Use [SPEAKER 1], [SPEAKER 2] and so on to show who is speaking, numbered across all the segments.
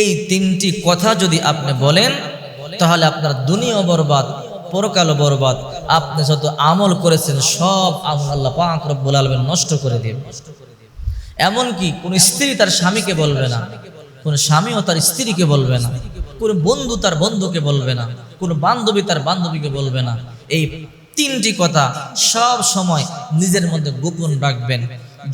[SPEAKER 1] এই তিনটি কথা যদি আপনি বলেন, তাহলে আপনার দুনিয়া বরবাদ পরকাল বরবাদ। আপনি যত আমল করেছেন, সব আমল আল্লাহ পাক রব্বুল আলমেন নষ্ট করে দেবে এমনকি কোন স্ত্রী তার স্বামীকে বলবে না, কোন স্বামীও তার স্ত্রীকে বলবে না, কোন বন্ধু তার বন্ধুকে বলবে না, কোন বান্ধবী তার বান্ধবীকে বলবে না। এই তিনটি কথা সব সময় নিজের মধ্যে গোপন রাখবেন।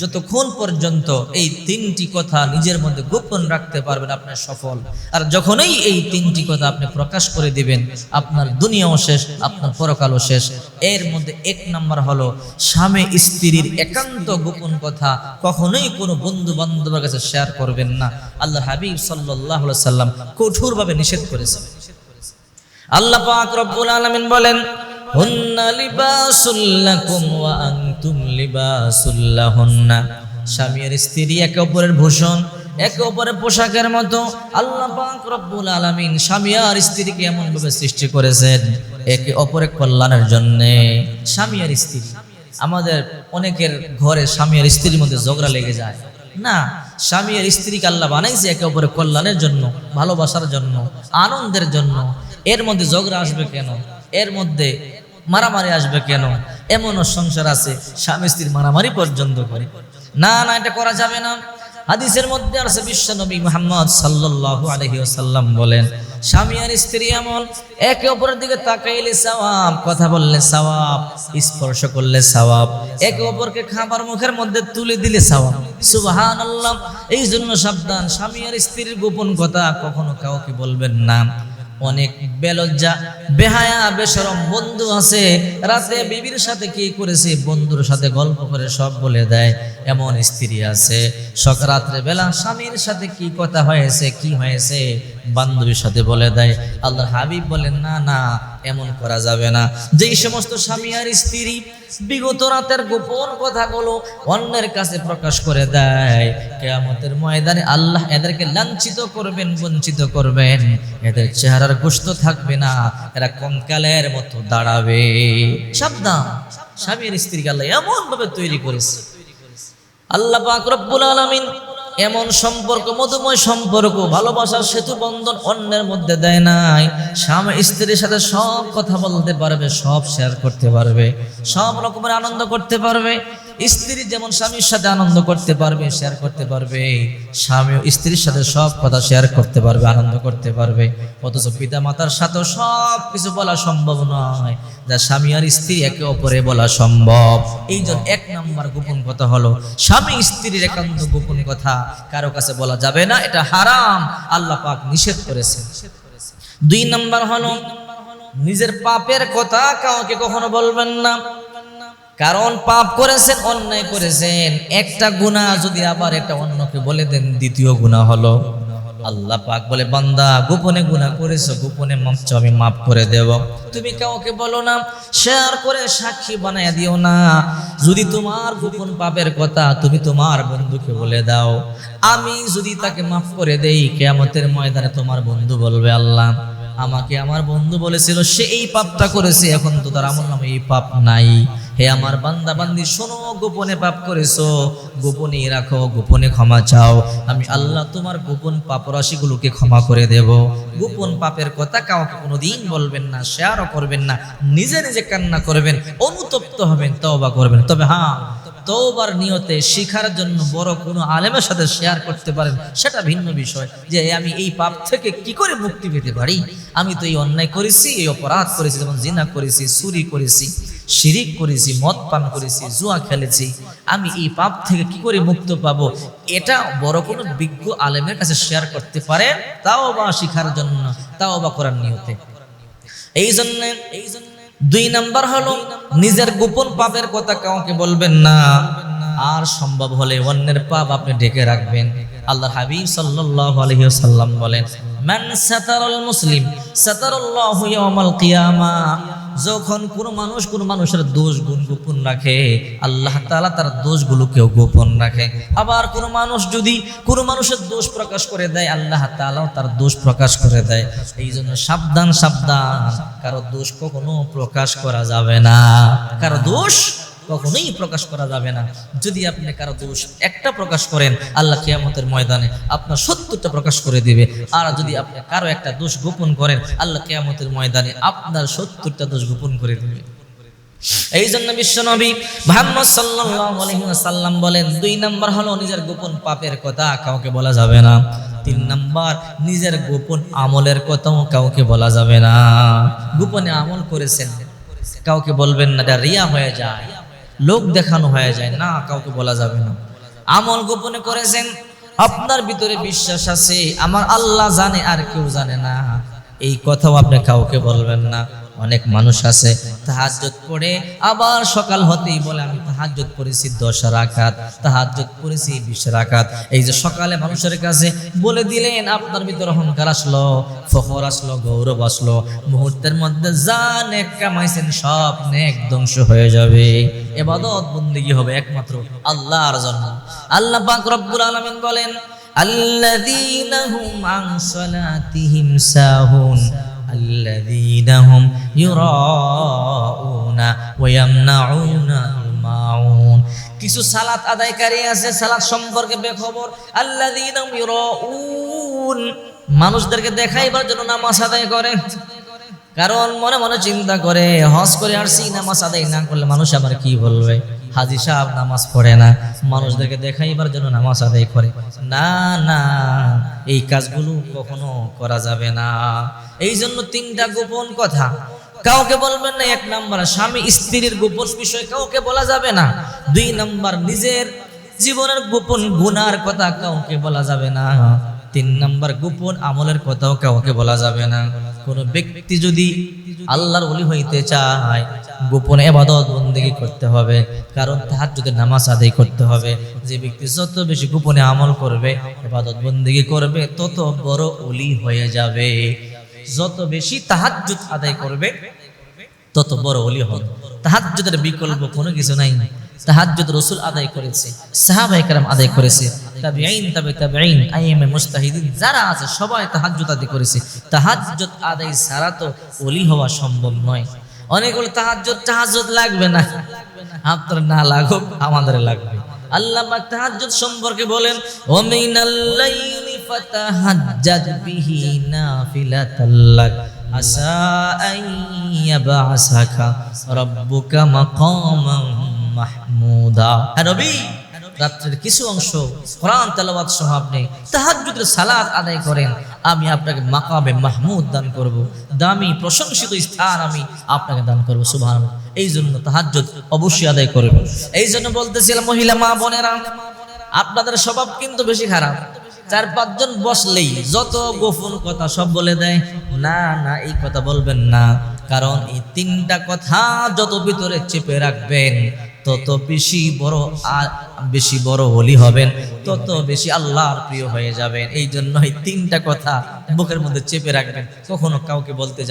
[SPEAKER 1] যতক্ষণ পর্যন্ত এই তিনটি কথা নিজের মধ্যে গোপন রাখতে পারবেন, আপনার সফল। আর যখনই এই তিনটি কথা আপনি প্রকাশ করে দিবেন, আপনার দুনিয়াও শেষ, আপনার পরকালও শেষ। এর মধ্যে এক নাম্বার হলো, স্বামী স্ত্রীর একান্ত গোপন কথা কখনোই কোনো বন্ধু বান্ধবের কাছে শেয়ার করবেন না। আল্লাহ হাবিব সাল্লাহ সাল্লাম কঠোরভাবে নিষেধ করেছেন। আল্লাহ পাক রব্বুল আলামিন বলেন, হুন্না লিবাসুল লাকুম ওয়া লিবাসুল লাহুন্না। স্বামী আর স্ত্রী একে অপরের ভূষণ, একে অপরের পোশাকের মতো। আল্লাহ পাক রব্বুল আলামিন স্বামী আর স্ত্রীকে এমন ভাবে সৃষ্টি করেছেন, একে অপরের কল্যাণের জন্য। স্বামী আর স্ত্রী, আমাদের অনেকের ঘরে স্বামী আর স্ত্রীর মধ্যে ঝগড়া লেগে যায়। না স্বামী আর স্ত্রীকে আল্লাহ বানাইছে একে অপরের কল্যাণের জন্য, ভালোবাসার জন্য, আনন্দের জন্য। এর মধ্যে ঝগড়া আসবে কেন? এর মধ্যে মারামারি আসবে কেন? এমনও সংসার আছে, স্বামী স্ত্রীর মারামারি পর্যন্ত করে। না না, এটা করা যাবে না। হাদিসের মধ্যে আছে, বিশ্ব নবী মোহাম্মদ সাল্লাল্লাহু আলাইহি ওয়াসাল্লাম বলেন, স্বামী আর স্ত্রী এমন, একে অপরের দিকে তাকাইলে সওয়াব, কথা বললে সওয়াব, স্পর্শ করলে সওয়াব, একে অপরকে খাবার মুখের মধ্যে তুলে দিলে সওয়াব। সুবহানাল্লাহ এই জন্য সাবধান, স্বামী আর স্ত্রীর গোপন কথা কখনো কাউকে বলবেন না। অনেক বেলজ্জা, বেহায়া বেসরম বন্ধু আছে। রাতে বিবির সাথে কি করেছে? বন্ধুর সাথে গল্প করে সব বলে দেয়, এমন স্ত্রী আছে। সক রাত্রে বেলা স্বামীর সাথে কি কথা হয়েছে, কি হয়েছে? বান্ধবীর সাথে বলে দেয় আল্লাহ হাবিব বলেন, না না, এমন করা যাবে না। যেই সমস্ত স্বামী আর স্ত্রী বিগত রাতের গোপন কথাগুলো অন্যের কাছে প্রকাশ করে দেয়, কেয়ামতের ময়দানে আল্লাহ এদেরকে লাঞ্ছিত করবেন, বঞ্চিত করবেন। এদের চেহারার গোস্ত থাকবে না, এরা কঙ্কালের মতো দাঁড়াবে। সাবধান স্বামীর স্ত্রীকে আল্লাহ এমন ভাবে তৈরি করেছে। আল্লাহ পাক রব্বুল আলামিন এমন সম্পর্ক, মধুময় সম্পর্ক ভালোবাসার সেতু বন্ধন অন্যের মধ্যে দেয় নাই। স্বামী স্ত্রীর সাথে সব কথা বলতে পারবে, সব শেয়ার করতে পারবে, সব রকমের আনন্দ করতে পারবে। স্ত্রী যেমন স্বামীর সাথে আনন্দ করতে পারবে শেয়ার করতে পারবে স্বামী স্ত্রীর সাথে সব কথা শেয়ার করতে পারবে, আনন্দ করতে পারবে। অথচ পিতা মাতার সাথে সব কিছু বলা সম্ভব নয়। যা স্বামী আর স্ত্রী একে অপরে বলা সম্ভব। এই জন্য এক নম্বর গোপন কথা হলো, স্বামী স্ত্রীর একান্ত গোপন কথা কারও কাছে বলা যাবে না, এটা হারাম। আল্লাহ পাক নিষেধ করেছে দুই নম্বর হলো, নিজের পাপের কথা কাউকে কখনো বলবেন না। কারণ পাপ করেছেন অন্যায় করেছেন। একটা গুনাহ যদি আবার একটা অন্যকে বলে দেন দ্বিতীয় গুনাহ হলো আল্লাহ পাক বলে বান্দা গোপনে গুনাহ করেছ গোপনে মাপ চাও, আমি মাফ করে দেব। তুমি কাউকে বলো না শেয়ার করে সাক্ষী বানায় দিও না। যদি তোমার গোপন পাপের কথা তুমি তোমার বন্ধুকে বলে দাও আমি যদি তাকে মাফ করে দেই কেয়ামতের ময়দানে তোমার বন্ধু বলবে আল্লাহ আমাকে আমার বন্ধু বলেছিল সে এই পাপটা করেছে এখন তো তার আমল নামে এই পাপ নাই। হে আমার বান্দা বান্দি, শোনো, গোপনে পাপ করেছ। গোপনে রাখো, গোপনে ক্ষমা চাও। আমি আল্লাহ তোমার গোপন পাপরাশিগুলোকে ক্ষমা করে দেব। গোপন পাপের কথা কাউকে কোনোদিন বলবেন না, শেয়ারও করবেন না। নিজে নিজে কান্না করবেন, অনুতপ্ত হবেন, তওবা করবেন। তবে হ্যাঁ তওবার নিয়তে শিখার জন্য বড় কোনো আলেমের সাথে শেয়ার করতে পারেন, সেটা ভিন্ন বিষয়। যে আমি এই পাপ থেকে কি করে মুক্তি পেতে পারি? আমি তো এই অন্যায় করেছি, এই অপরাধ করেছি, যেমন জিনা করেছি, চুরি করেছি, শিরিক করেছি, মদ পান করেছি, জুয়া খেলেছি। আমি এই পাপ থেকে কি করে মুক্ত পাব? এটা বড় কোনো বিজ্ঞ আলেমের কাছে শেয়ার করতে পারে তাও বা শিখার জন্য তাও বা করার নিয়তে। এই জন্য এই জন্য দুই নাম্বার হলো, নিজের গোপন পাপের কথা কাউকে বলবেন না। আর সম্ভব হলে অন্যের পাপ আপনি ঢেকে রাখবেন। আল্লাহ হাবিব সাল্লাল্লাহু আলাইহি ওয়াসাল্লাম বলেন, মান সাতারাল মুসলিম, সাতারাল্লাহু ইয়াওমাল কিয়ামা। যখন কোনো মানুষ কোন মানুষের দোষ গুণ গোপন রাখে, আল্লাহ তালা তার দোষগুলোকেও গোপন রাখে। আবার কোনো মানুষ যদি কোনো মানুষের দোষ প্রকাশ করে দেয়, আল্লাহ তালাও তার দোষ প্রকাশ করে দেয়। এই জন্য সাবধান সাবধান। কারও দোষ কখনো প্রকাশ করা যাবে না। কারও দোষ কখনোই প্রকাশ করা যাবে না। যদি আপনি কারও দোষ একটা প্রকাশ করেন, আল্লাহ কিয়ামতের ময়দানে আপনার সত্তরটা প্রকাশ করে দিবে। আর যদি আপনি কারও একটা দোষ গোপন করেন, আল্লাহ কিয়ামতের ময়দানে আপনার সত্তরটা দোষ গোপন করে দিবে। এই জন্য বিশ্বনবী মোহাম্মদ সাল্লাল্লাহু আলাইহি ওয়াসাল্লাম বলেন, দুই নাম্বার হলো নিজের গোপন পাপের কথা, কাউকে বলা যাবে না। তিন নাম্বার, নিজের গোপন আমলের কথাও কাউকে বলা যাবে না। গোপনে আমল করেছেন, কাউকে বলবেন না, এটা রিয়া হয়ে যায়। লোক দেখানো হয়ে যায়, না, কাউকে বলা যাবে না। আমল গোপনে করেছেন, আপনার ভিতরে বিশ্বাস আছে, আমার আল্লাহ জানে আর কেউ জানে না। এই কথাও আপনি কাউকে বলবেন না। অনেক মানুষ আছে তাহাজত পড়ে, আবার সকাল হতেই বলে, আমি তাহাজত পড়েছি দশ রাখাত তাহাজত পড়েছি বিশ রাখাত এই যে সকালে মানুষের কাছে বলে দিলেন, আপনার ভিতর অহংকার আসলো, ফখর আসলো, গৌরব আসলো। মুহূর্তের মধ্যে যা নেক কামাইছেন সব নেক ধ্বংস হয়ে যাবে। এবাদত বন্দিগি হবে? একমাত্র আল্লাহর জন্য। আল্লাহ পাক রব্বুল আলামিন বলেন, আল্লাযীনা হুম আন সালাতিহিম الذين هم يراءون ويمنعون الماعون কিছু সালাত আদায়কারী আছে সালাত সম্পর্কে বেখবর আল্লাযীনা হুম ইউরাউন মানুষদেরকে দেখাইবার জন্য নামাজ আদায় করে কারণ মনে মনে চিন্তা করে হজ করে আসছি নামাজ আদায় না করলে মানুষ আবার কি বলবে হাজি সাহেব নামাজ পড়ে না, মানুষদেরকে দেখাইবার জন্য নামাজ আদায় করে। না না, এই কাজগুলো কখনো করা যাবে না। এই জন্য তিনটা গোপন কথা। কাউকে বলবেন না, এক নাম্বার স্বামী স্ত্রীর গোপন বিষয় কাউকে বলা যাবে না। দুই নাম্বার নিজের জীবনের গোপন গুনার কথা কাউকে বলা যাবে না। তিন নাম্বার গোপন আমলের কথাও কাউকে বলা যাবে না। কোন ব্যক্তি যদি আল্লাহর ওলি হইতে চায়, গোপনে এবাদত বন্দেগি করতে হবে, কারণ তাহার যদি নামাজ আদায় করতে হবে। যে ব্যক্তি যত বেশি গোপনে আমল করবে এবাদত বন্দেগি করবে, তত বড় ওলি হয়ে যাবে। যত বেশি তাহাজ্জুদ আদায় করবে, তত বড় ওলি হবে। তাহাজ্জুদের বিকল্প কোনো কিছু নাই। তাহাজ্জুদ রসুল আদায় করেছে, সাহাবায়ে কেরাম আদায় করেছে, তাবিঈন, তাবে তাবিঈন আইএমএ মুস্তাহিদিন যারা আছে সবাই তাহাজ্জুদ আদায় করেছে। তাহাজ্জুদ আদায় ছাড়া তো ওলি হওয়া সম্ভব নয়। অনেক বলে তাহাজ্জুদ তাহাজ্জুদ লাগবে না। আপনার না লাগুক, আমাদের লাগবে। আল্লাহ পাক তাহাজ্জুদ সম্পর্কে বলেন ও মিনাল লাইলি ফাতাহাজ্জাদ বিহি নাফিলাতাল্লাক আসা আন ইয়াবআসাকা রাব্বুকা মাকামান মাহমুদা। হ্যাঁ নবী, রাত্রের কিছু অংশ কোরআন তেলাওয়াত সহ আপনি তাহাজ্জুদের সালাত আদায় করেন, আমি আপনাকে মাকামে মাহমুদ দান করব। দামি প্রশংসিত স্থান আমি আপনাকে দান করব, সুবহানাল্লাহ। এই জন্য তাহাজ্জুদ অবশ্যই আদায় করবেন। এই জন্য বলতেছিলাম মহিলা, মা, বোনেরা, আপনাদের স্বভাব কিন্তু বেশি খারাপ। চার, পাঁচজন বসলেই যত গোপন কথা সব বলে দেয়, না না, এই কথা বলবেন না। কারণ এই তিনটা কথা যত ভিতরে চেপে রাখবেন তত বেশি বড় আর বেশি বড় হলি হবেন, তত বেশি আল্লাহর প্রিয় হয়ে যাবেন। এই জন্য এই তিনটা কথা মুখের মধ্যে চেপে রাখবেন, কখনো কাউকে বলতে